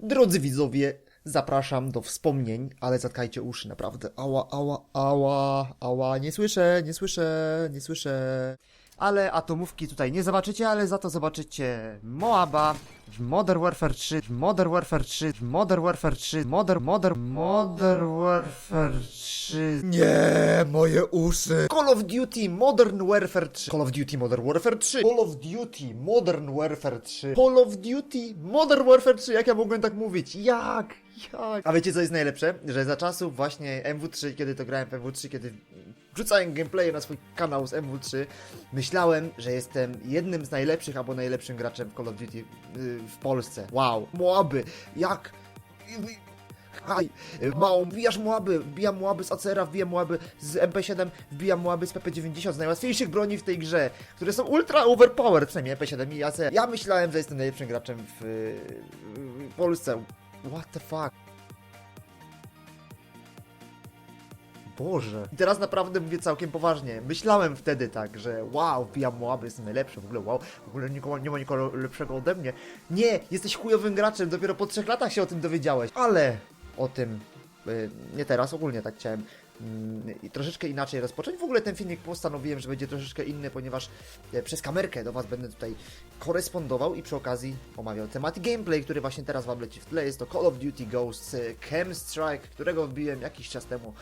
Drodzy widzowie, zapraszam do wspomnień, ale zatkajcie uszy, naprawdę. Ała, ała, ała, ała, nie słyszę, nie słyszę, nie słyszę. Ale atomówki tutaj nie zobaczycie, ale za to zobaczycie Moaba w Modern Warfare 3, w Modern Warfare 3, w Modern Warfare 3, Modern, Modern, Modern Warfare 3. Nie, moje uszy. Call of Duty Modern Warfare 3. Call of Duty Modern Warfare 3. Call of Duty Modern Warfare 3. Call of Duty Modern Warfare 3. Jak ja mogłem tak mówić? Jak? Jak? A wiecie co jest najlepsze? Że za czasów właśnie MW3, kiedy to grałem w MW3, kiedy wrzucałem gameplay na swój kanał z MW3, myślałem, że jestem jednym z najlepszych albo najlepszym graczem w Call of Duty yy, w Polsce. Wow, Moaby, jak... Haj, małą, wbijasz Moaby, wbijam Moaby z ACR-a, wbijam z MP7, wbijam Moaby z PP90, z najłatwiejszych broni w tej grze, które są ultra overpowered, przynajmniej MP7 i ACR. Ja myślałem, że jestem najlepszym graczem w, w Polsce. What the fuck? Boże. I teraz naprawdę mówię całkiem poważnie. Myślałem wtedy tak, że wow, wbijam Moaby, jestem najlepszy, w ogóle wow, w ogóle nikogo, nie ma nikogo lepszego ode mnie. Nie, jesteś chujowym graczem, dopiero po trzech latach się o tym dowiedziałeś. Ale o tym y, nie teraz, ogólnie tak chciałem i troszeczkę inaczej rozpocząć. W ogóle ten filmik postanowiłem, że będzie troszeczkę inny, ponieważ e, przez kamerkę do Was będę tutaj korespondował i przy okazji omawiał temat gameplay, który właśnie teraz Wam leci w tle. Jest to Call of Duty Ghosts e, Chem Strike, którego wbiłem jakiś czas temu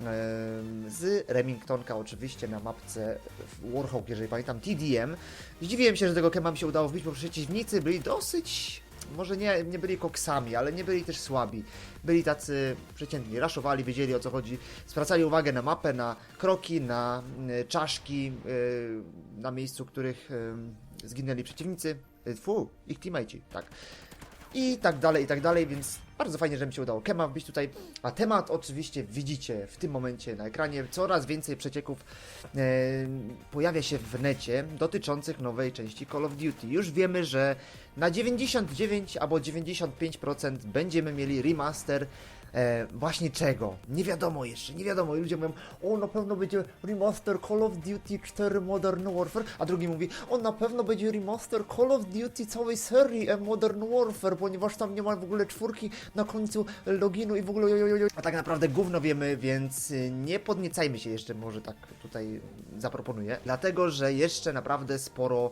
em, z Remingtonka oczywiście na mapce Warhawk, jeżeli pamiętam, TDM. Zdziwiłem się, że tego Kema mi się udało wbić, bo przeciwnicy byli dosyć może nie, nie byli koksami, ale nie byli też słabi. Byli tacy przeciętni, raszowali, wiedzieli o co chodzi, zwracali uwagę na mapę, na kroki, na y, czaszki, y, na miejscu, których y, zginęli przeciwnicy. Y, Fu, ich teammate'i, tak. I tak dalej, i tak dalej, więc bardzo fajnie, że mi się udało Kema wbić tutaj. A temat oczywiście widzicie w tym momencie na ekranie. Coraz więcej przecieków e, pojawia się w necie dotyczących nowej części Call of Duty. Już wiemy, że na 99 albo 95% będziemy mieli remaster e, właśnie czego? Nie wiadomo jeszcze, nie wiadomo. I ludzie mówią, o na pewno będzie remaster Call of Duty 4 Modern Warfare, a drugi mówi, o na pewno będzie remaster Call of Duty całej serii e, Modern Warfare, ponieważ tam nie ma w ogóle czwórki na końcu loginu i w ogóle jojojo. A tak naprawdę gówno wiemy, więc y, nie podniecajmy się jeszcze, może tak tutaj zaproponuję. Dlatego, że jeszcze naprawdę sporo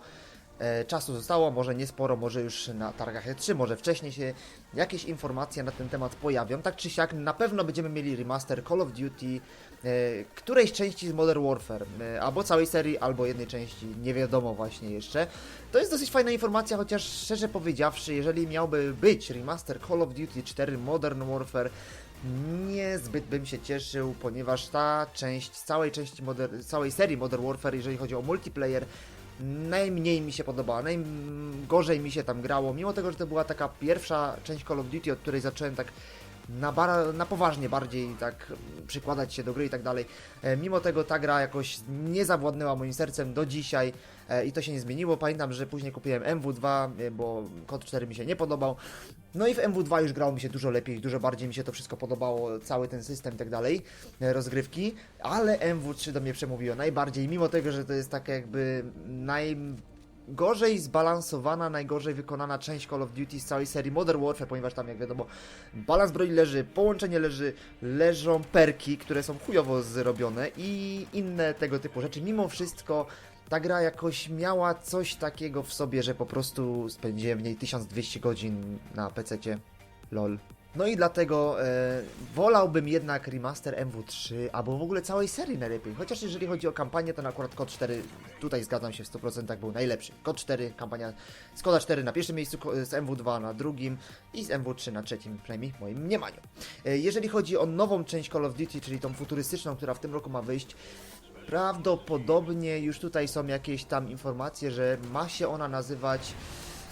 czasu zostało, może nie sporo, może już na targach E3, może wcześniej się jakieś informacje na ten temat pojawią. Tak czy siak, na pewno będziemy mieli remaster Call of Duty, e, którejś części z Modern Warfare, e, albo całej serii, albo jednej części, nie wiadomo właśnie jeszcze. To jest dosyć fajna informacja, chociaż szczerze powiedziawszy, jeżeli miałby być remaster Call of Duty 4 Modern Warfare, niezbyt bym się cieszył, ponieważ ta część, całej części, moder- całej serii Modern Warfare, jeżeli chodzi o multiplayer, najmniej mi się podobała, najgorzej mi się tam grało, mimo tego, że to była taka pierwsza część Call of Duty, od której zacząłem tak na, bar- na poważnie bardziej tak przykładać się do gry i tak dalej. E, mimo tego ta gra jakoś nie zawładnęła moim sercem do dzisiaj e, i to się nie zmieniło. Pamiętam, że później kupiłem MW2, e, bo kod 4 mi się nie podobał. No i w MW2 już grało mi się dużo lepiej, dużo bardziej mi się to wszystko podobało, cały ten system i tak dalej, rozgrywki, ale MW3 do mnie przemówiło najbardziej, mimo tego, że to jest taka jakby najgorzej zbalansowana, najgorzej wykonana część Call of Duty z całej serii Modern Warfare, ponieważ tam jak wiadomo balans broni leży, połączenie leży, leżą perki, które są chujowo zrobione i inne tego typu rzeczy. Mimo wszystko ta gra jakoś miała coś takiego w sobie, że po prostu spędziłem w niej 1200 godzin na PC-cie. LOL. No i dlatego e, wolałbym jednak remaster MW3 albo w ogóle całej serii najlepiej. Chociaż jeżeli chodzi o kampanię, to na akurat Kod 4 tutaj zgadzam się w 100% był najlepszy. Kod 4, kampania Skoda 4 na pierwszym miejscu, ko- z MW2 na drugim i z MW3 na trzecim, przynajmniej w moim mniemaniu. E, jeżeli chodzi o nową część Call of Duty, czyli tą futurystyczną, która w tym roku ma wyjść, Prawdopodobnie już tutaj są jakieś tam informacje, że ma się ona nazywać.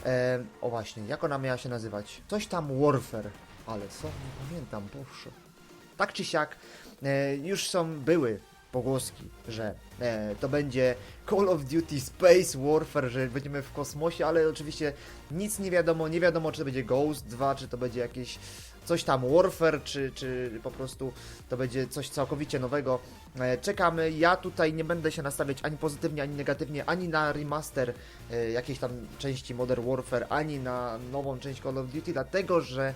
E, o właśnie, jak ona miała się nazywać? Coś tam Warfare, ale co? Nie pamiętam, proszę. Tak czy siak, e, już są, były pogłoski, że e, to będzie Call of Duty Space Warfare, że będziemy w kosmosie, ale oczywiście nic nie wiadomo, nie wiadomo czy to będzie Ghost 2, czy to będzie jakieś coś tam Warfare, czy, czy po prostu to będzie coś całkowicie nowego. E, Czekamy. Ja tutaj nie będę się nastawiać ani pozytywnie, ani negatywnie, ani na remaster e, jakiejś tam części Modern Warfare, ani na nową część Call of Duty, dlatego że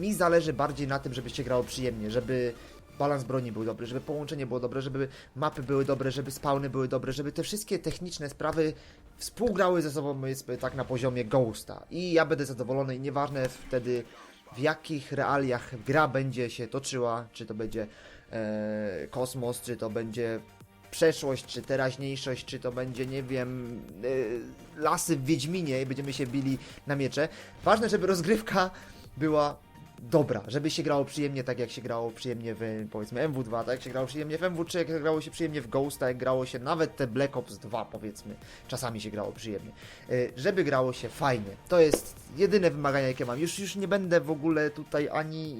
mi zależy bardziej na tym, żeby się grało przyjemnie, żeby balans broni był dobry, żeby połączenie było dobre, żeby mapy były dobre, żeby spawny były dobre, żeby te wszystkie techniczne sprawy współgrały ze sobą, tak na poziomie Ghosta. I ja będę zadowolony i nieważne wtedy w jakich realiach gra będzie się toczyła, czy to będzie e, kosmos, czy to będzie przeszłość, czy teraźniejszość, czy to będzie, nie wiem, e, lasy w Wiedźminie i będziemy się bili na miecze. Ważne, żeby rozgrywka była dobra, żeby się grało przyjemnie, tak jak się grało przyjemnie w powiedzmy MW2, tak jak się grało przyjemnie w MW3, jak grało się przyjemnie w Ghosta, jak grało się nawet te Black Ops 2 powiedzmy, czasami się grało przyjemnie. Y, Żeby grało się fajnie. To jest jedyne wymagania, jakie mam. Już, już nie będę w ogóle tutaj ani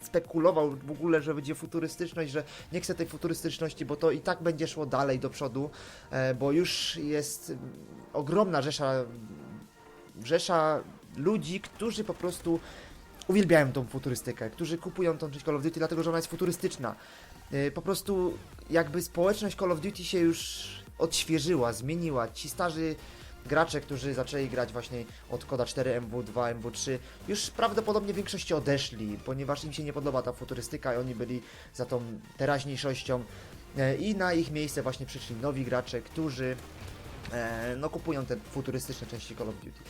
spekulował w ogóle, że będzie futurystyczność, że nie chcę tej futurystyczności, bo to i tak będzie szło dalej do przodu, e, bo już jest ogromna rzesza rzesza ludzi, którzy po prostu uwielbiają tą futurystykę, którzy kupują tą część Call of Duty, dlatego że ona jest futurystyczna. Yy, Po prostu jakby społeczność Call of Duty się już odświeżyła, zmieniła. Ci starzy gracze, którzy zaczęli grać właśnie od koda 4 MW2, MW3, już prawdopodobnie w większości odeszli, ponieważ im się nie podoba ta futurystyka i oni byli za tą teraźniejszością. Yy, I na ich miejsce właśnie przyszli nowi gracze, którzy e, no, kupują te futurystyczne części Call of Duty.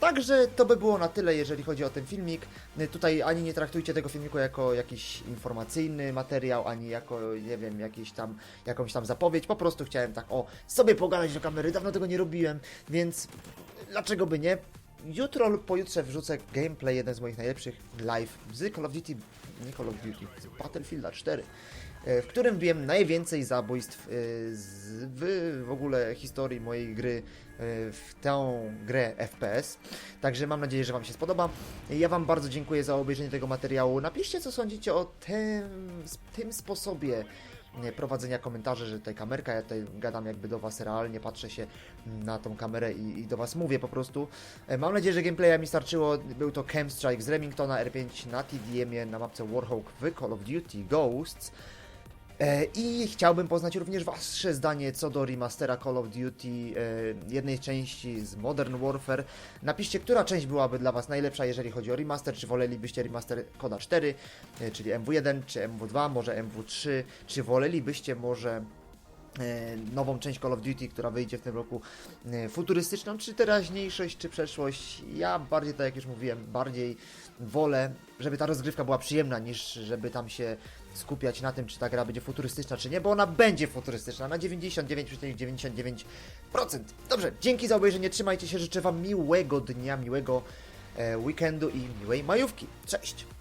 Także to by było na tyle, jeżeli chodzi o ten filmik. Y, Tutaj ani nie traktujcie tego filmiku jako jakiś informacyjny materiał, ani jako, nie wiem, jakiś tam, jakąś tam zapowiedź. Po prostu chciałem tak, o, sobie pogadać do kamery, dawno tego nie robiłem, więc dlaczego by nie? Jutro lub pojutrze wrzucę gameplay, jeden z moich najlepszych live z Call of Duty, nie Call of Duty, z Battlefielda 4 e, w którym wiem najwięcej zabójstw e, w, w ogóle historii mojej gry e, w tę grę FPS. Także mam nadzieję, że Wam się spodoba. Ja Wam bardzo dziękuję za obejrzenie tego materiału. Napiszcie, co sądzicie o tym, tym sposobie e, prowadzenia komentarzy, że tutaj kamerka, ja tutaj gadam jakby do Was realnie, patrzę się na tą kamerę i, i do Was mówię po prostu. E, Mam nadzieję, że gameplaya mi starczyło. Był to Camp Strike z Remingtona R5 na TDM-ie na mapce Warhawk w Call of Duty Ghosts. E, I chciałbym poznać również Wasze zdanie co do remastera Call of Duty, e, jednej części z Modern Warfare. Napiszcie, która część byłaby dla Was najlepsza, jeżeli chodzi o remaster, czy wolelibyście remaster Koda 4, e, czyli MW1, czy MW2, może MW3, czy wolelibyście może nową część Call of Duty, która wyjdzie w tym roku, futurystyczną, czy teraźniejszość, czy przeszłość. Ja bardziej, tak jak już mówiłem, bardziej wolę, żeby ta rozgrywka była przyjemna, niż żeby tam się skupiać na tym, czy ta gra będzie futurystyczna, czy nie, bo ona będzie futurystyczna na 99,99%. Dobrze, dzięki za obejrzenie, trzymajcie się, życzę Wam miłego dnia, miłego e, weekendu i miłej majówki. Cześć!